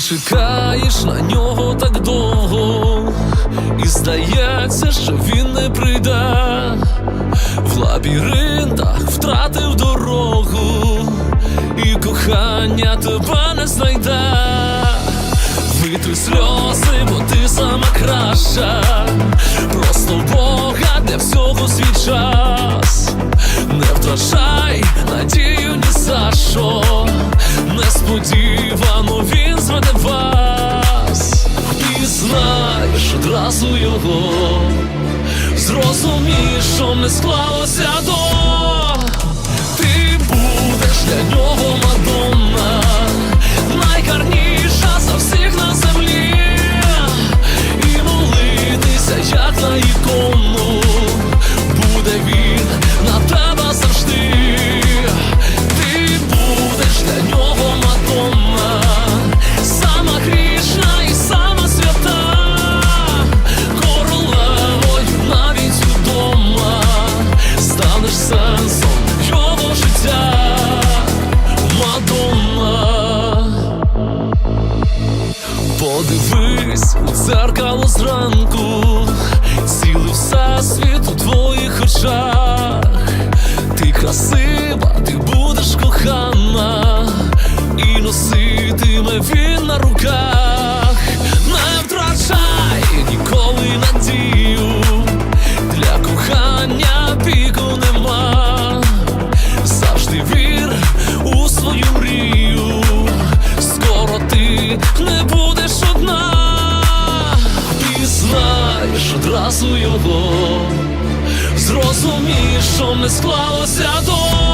Чекаєш на нього так довго, і здається, що він не прийде в лабіринтах втратив дорогу, і кохання тебе не знайде. Витри сльози, бо ти сама краща. Просто Бога для всього свій час. Не втрачай Зрозумієш, що не склалося до. Руках. Не втрачай ніколи надію, для кохання піку нема. Завжди вір у свою мрію, скоро ти не будеш одна, і знаєш одразу його, зрозумієш, що не склалося до.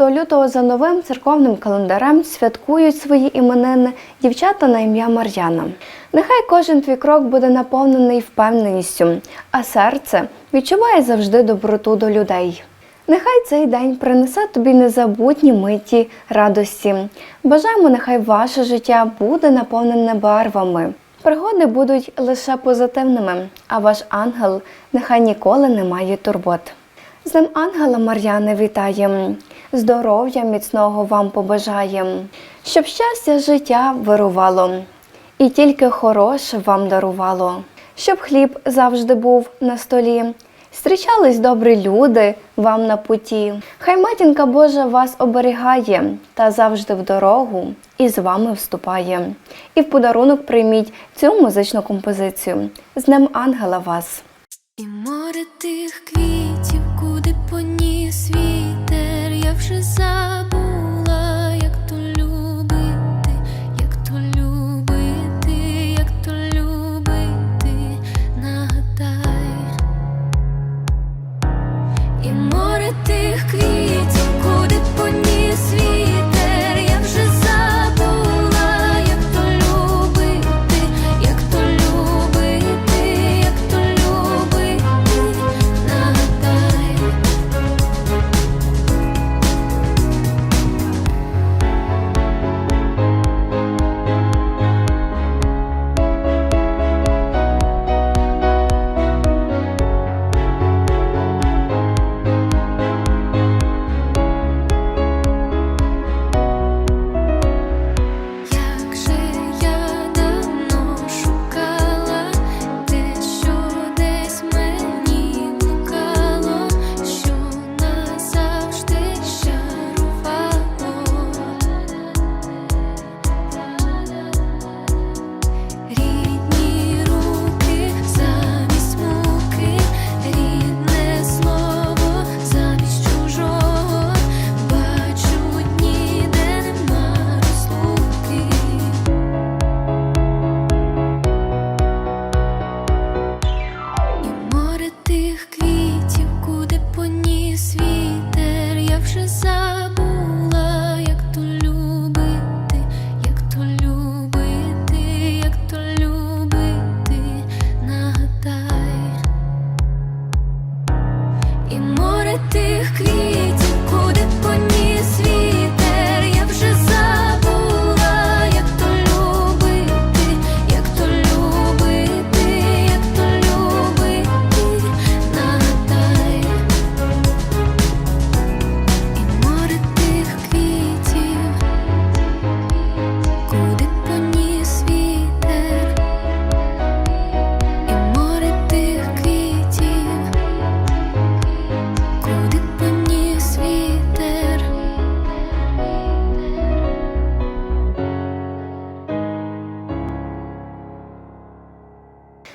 17 лютого за новим церковним календарем святкують свої іменини дівчата на ім'я Мар'яна. Нехай кожен твій крок буде наповнений впевненістю, а серце відчуває завжди доброту до людей. Нехай цей день принесе тобі незабутні миті радості. Бажаємо, нехай ваше життя буде наповнене барвами. Пригоди будуть лише позитивними, а ваш ангел нехай ніколи не має турбот. З ним ангела Мар'яни вітаєм, здоров'я міцного вам побажаєм, щоб щастя життя вирувало, і тільки хороше вам дарувало, щоб хліб завжди був на столі, зустрічались добрі люди вам на путі. Хай матінка Божа вас оберігає та завжди в дорогу і з вами вступає. І в подарунок прийміть цю музичну композицію. З Днем Ангела вас! І море тих квітів, куди поніс я вже забула, як то любити, як то любити, як то любити, нагадай, і море тих квітів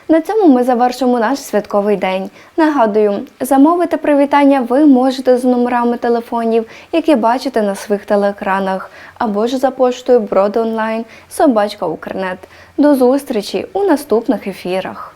На цьому ми завершимо наш святковий день. Нагадую, замовити привітання ви можете з номерами телефонів, які бачите на своїх телеекранах, або ж за поштою Бродонлайн, Собачка Укрнет. До зустрічі у наступних ефірах.